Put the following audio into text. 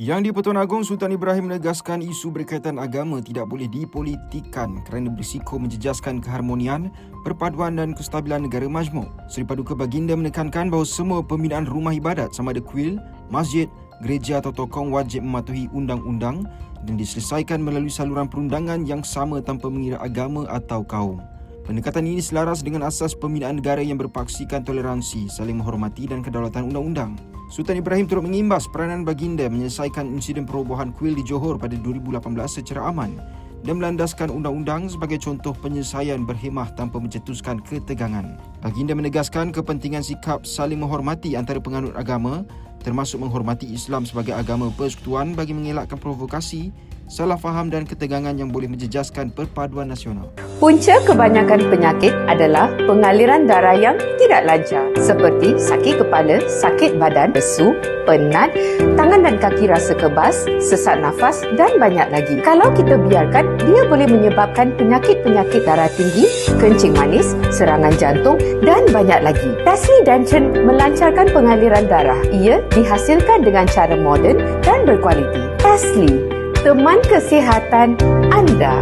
Yang di-Pertuan Agong Sultan Ibrahim menegaskan isu berkaitan agama tidak boleh dipolitikkan kerana berisiko menjejaskan keharmonian, perpaduan dan kestabilan negara majmuk. Seri Paduka Baginda menekankan bahawa semua pembinaan rumah ibadat sama ada kuil, masjid, gereja atau tokong wajib mematuhi undang-undang dan diselesaikan melalui saluran perundangan yang sama tanpa mengira agama atau kaum. Pendekatan ini selaras dengan asas pembinaan negara yang berpaksikan toleransi, saling menghormati dan kedaulatan undang-undang. Sultan Ibrahim turut mengimbas peranan baginda menyelesaikan insiden perobohan kuil di Johor pada 2018 secara aman dan melandaskan undang-undang sebagai contoh penyelesaian berhemah tanpa mencetuskan ketegangan. Baginda menegaskan kepentingan sikap saling menghormati antara penganut agama termasuk menghormati Islam sebagai agama persekutuan bagi mengelakkan provokasi, salah faham dan ketegangan yang boleh menjejaskan perpaduan nasional. Punca kebanyakan penyakit adalah pengaliran darah yang tidak lancar seperti sakit kepala, sakit badan, lesu, penat, tangan dan kaki rasa kebas, sesak nafas dan banyak lagi. Kalau kita biarkan, dia boleh menyebabkan penyakit-penyakit darah tinggi, kencing manis, serangan jantung dan banyak lagi. Tasli Danchen melancarkan pengaliran darah. Ia dihasilkan dengan cara moden dan berkualiti. Tasli, teman kesihatan anda.